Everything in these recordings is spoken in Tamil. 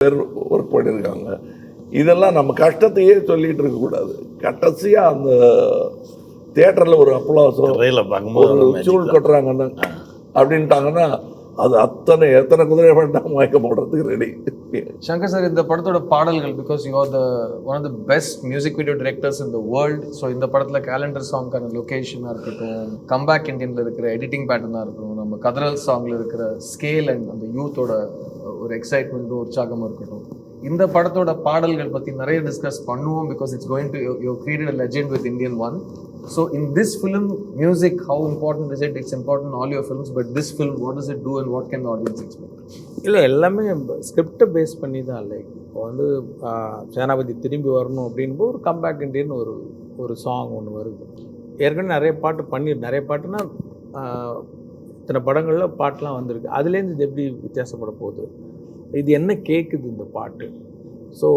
பேர் ஒர்க் பண்ணியிருக்காங்க. இதெல்லாம் நம்ம கஷ்டத்தையே சொல்லிட்டு இருக்கக்கூடாது கடைசியாக அந்த தேட்டரில் ஒரு பார்க்கும்போது ஒரு சூழ். கட்டுறாங்கன்னா அப்படின்ட்டாங்கன்னா அது அத்தனை எத்தனை குதிரை வேண்டாம் மயக்க போடுறதுக்கு ரெடி சங்கர் சார் இந்த படத்தோட பாடல்கள் because you are the one of the best music video directors in the world so இந்த படத்தில் கேலண்டர் சாங்க்கான லொக்கேஷனாக இருக்கட்டும் கம்பேக் இண்டியனில் இருக்கிற எடிட்டிங் பேட்டர்னாக இருக்கட்டும் நம்ம கதரல் சாங்கில் இருக்கிற ஸ்கேல் அண்ட் அந்த யூத்தோட ஒரு எக்ஸைட்மெண்ட்டும் உற்சாகமும் இருக்கட்டும். இந்த படத்தோட பாடல்கள் பற்றி நிறைய டிஸ்கஸ் பண்ணுவோம் because it's going to you create a legend with Indian one so in this film music how important is it it's important all your films but this film what is it to and what can audience expect இல்லை எல்லாமே ஸ்கிரிப்டை பேஸ் பண்ணி தான் லைக் இப்போ வந்து சேனாபதி திரும்பி வரணும் அப்படின்போது ஒரு கம்பேக் இண்டியன் ஒரு ஒரு சாங் ஒன்று வருது. ஏற்கனவே நிறைய பாட்டு பண்ணி நிறைய பாட்டுனா இத்தனை படங்களில் பாட்டெலாம் வந்திருக்கு. அதுலேருந்து இது எப்படி வித்தியாசப்பட போகுது? இது என்ன கேட்குது இந்த பாட்டு? ஸோ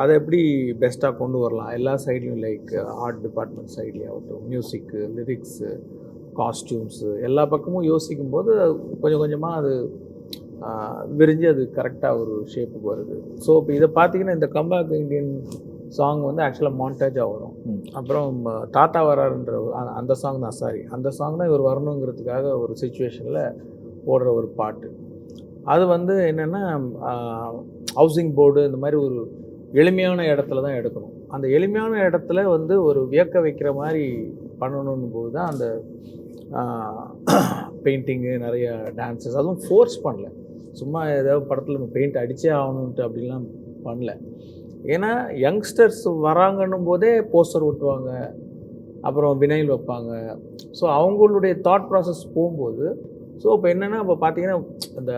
அதை எப்படி பெஸ்ட்டாக கொண்டு வரலாம்? எல்லா சைட்லையும் லைக் ஆர்ட் டிபார்ட்மெண்ட் சைட்லேயே ஆகட்டும் மியூசிக்கு லிரிக்ஸு காஸ்டியூம்ஸு எல்லா பக்கமும் யோசிக்கும் போது கொஞ்சம் கொஞ்சமாக அது விரிஞ்சு அது கரெக்டாக ஒரு ஷேப்புக்கு வருது. ஸோ இப்போ இதை பார்த்தீங்கன்னா இந்த கம்பேக் இண்டியன் சாங் வந்து ஆக்சுவலாக மாண்டேஜாக வரும். அப்புறம் தாத்தா வராருன்ற அந்த சாங் தான் சாரி அந்த சாங் தான் இவர் வரணுங்கிறதுக்காக ஒரு சுச்சுவேஷனில் போடுற ஒரு பாட்டு. அது வந்து என்னென்னா ஹவுசிங் போர்டு இந்த மாதிரி ஒரு எளிமையான இடத்துல தான் எடுக்கணும். அந்த எளிமையான இடத்துல வந்து ஒரு வியக்க வைக்கிற மாதிரி பண்ணணும் போது தான் அந்த பெயிண்டிங்கு நிறைய டான்ஸஸ் அதுவும் ஃபோர்ஸ் பண்ணல. சும்மா ஏதாவது படத்தில் நம்ம பெயிண்ட் அடித்தே ஆகணுன்ட்டு அப்படிலாம் பண்ணல. ஏன்னா யங்ஸ்டர்ஸ் வராங்கன்னும் போதே போஸ்டர் ஒட்டுவாங்க அப்புறம் வினைல் வைப்பாங்க. ஸோ அவங்களுடைய தாட் ப்ராசஸ் போகும்போது ஸோ இப்போ என்னென்னா இப்போ பார்த்தீங்கன்னா இந்த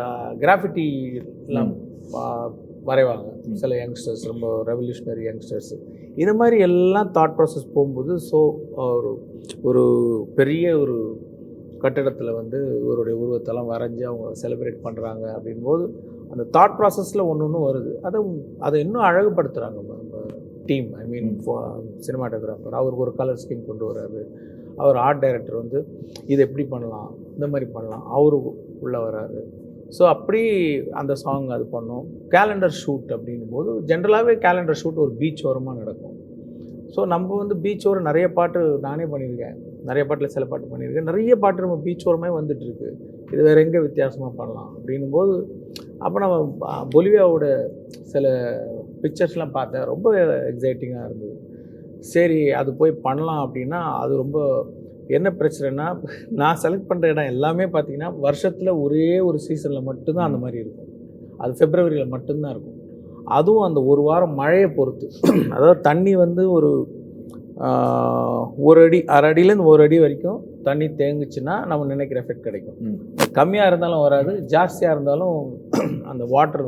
கிராஃபிட்டி எல்லாம் வரைவாங்க. சில யங்ஸ்டர்ஸ் ரொம்ப ரெவல்யூஷனரி யங்ஸ்டர்ஸ் இது மாதிரி எல்லாம் தாட் ப்ராசஸ் போகும்போது ஸோ ஒரு ஒரு பெரிய ஒரு கட்டிடத்தில் வந்து இவருடைய உருவத்தெல்லாம் வரைஞ்சி அவங்க செலிப்ரேட் பண்ணுறாங்க அப்படின்போது அந்த தாட் ப்ராசஸில் ஒன்று ஒன்று வருது. அதை அதை இன்னும் அழகுபடுத்துகிறாங்க நம்ம டீம் ஐ மீன் சினிமாட்டோகிராஃபர் அவருக்கு ஒரு கலர் ஸ்கீம் கொண்டு வராரு அவர் ஆர்ட் டைரக்டர் வந்து இது எப்படி பண்ணலாம்? இந்த மாதிரி பண்ணலாம். அவரு உள்ளே வராரு ஸோ அப்படி அந்த சாங் அது பண்ணோம். கேலண்டர் ஷூட் அப்படின்னும் போது ஜென்ரலாகவே கேலண்டர் ஷூட் ஒரு பீச் ஓரமாக நடக்கும். ஸோ நம்ம வந்து பீச் ஓரம் நிறைய பாட்டு நானே பண்ணியிருக்கேன். நிறைய பாட்டில் சில பாட்டு பண்ணியிருக்கேன். நிறைய பாட்டு நம்ம பீச் ஓரமே வந்துட்டுருக்கு. இது வேறு எங்கே வித்தியாசமாக பண்ணலாம்? அப்படின்னும் போது அப்போ நம்ம பொலிவியாவோட சில பிக்சர்ஸ்லாம் பார்த்தேன். ரொம்ப எக்ஸைட்டிங்காக இருந்தது. சரி அது போய் பண்ணலாம் அப்படின்னா அது ரொம்ப என்ன பிரச்சனைனா நான் செலக்ட் பண்ணுற இடம் எல்லாமே பார்த்தீங்கன்னா வருஷத்தில் ஒரே ஒரு சீசனில் மட்டும்தான் அந்த மாதிரி இருக்கும். அது ஃபெப்ரவரியில் மட்டும்தான் இருக்கும். அதுவும் அந்த ஒரு வாரம் மழையை பொறுத்து. அதாவது தண்ணி வந்து ஒரு ஒரு அடி அரை அடியிலேருந்து ஒரு அடி வரைக்கும் தண்ணி தேங்குச்சுன்னா நம்ம நினைக்கிற எஃபெக்ட் கிடைக்கும். கம்மியாக இருந்தாலும் வராது ஜாஸ்தியாக இருந்தாலும் அந்த வாட்டர்